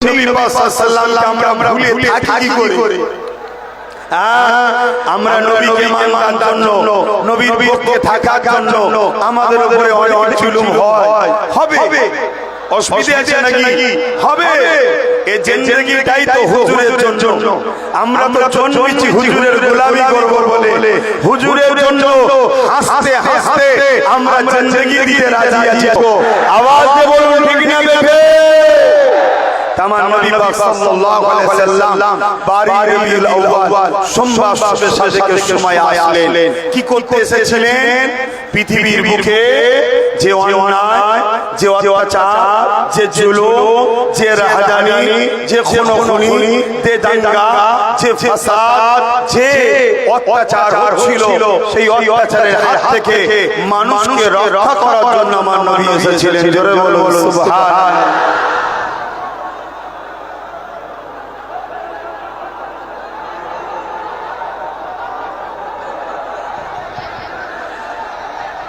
আমরা আমরা ভুলে থাকি করে? আমরা নবীকে মানার জন্য নবীর পক্ষে থাকার জন্য আমাদের উপরে অনেক জুলুম হয়। হবে? অসুবিধা আছে নাকি? হবে। এই জিন্দেগিটাই তো হুজুরের জন্য। আমরা তো জন্মেছি হুজুরের গোলামি করব বলে। হুজুরের জন্য হাসতে হাসতে আমরা জিন্দেগি দিতে রাজি আছি। আওয়াজ দিয়ে বলুন তামান নবী পাক সাল্লাল্লাহু আলাইহি ওয়াসাল্লাম বারি রবিউল আউয়াল সোমবার সবে সাদেকের সময় আসলেন। কি করতে এসেছিলেন? পৃথিবীর বুকে যে অন্যায় যে অত্যাচার যে জুলুম যে যে খুনোখুনি যে দাঙ্গা যে ফাসাদ যে অত্যাচার হচ্ছিল সেই অত্যাচারের হাত থেকে মানুষকে রক্ষা করার জন্য আমার নবী এসেছিলেন। জোরে বলুন সুবহানাল্লাহ।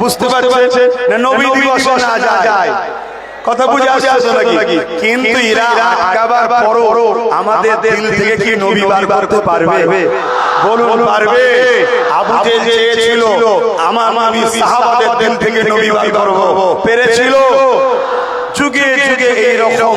বুঝতে পারছেন না নবী দিবসে না যায়। কথা বুঝে আসছে নাকি? কিন্তু এরা আটকাবার পরও আমাদের দিল থেকে কি নবী বার করতে পারবে। বলুন পারবে। আবু যে চেয়েছিল আমার নবী সাহাবাদের দিল থেকে নবী বার করব। পেরেছিল। যুগে যুগে এই রকম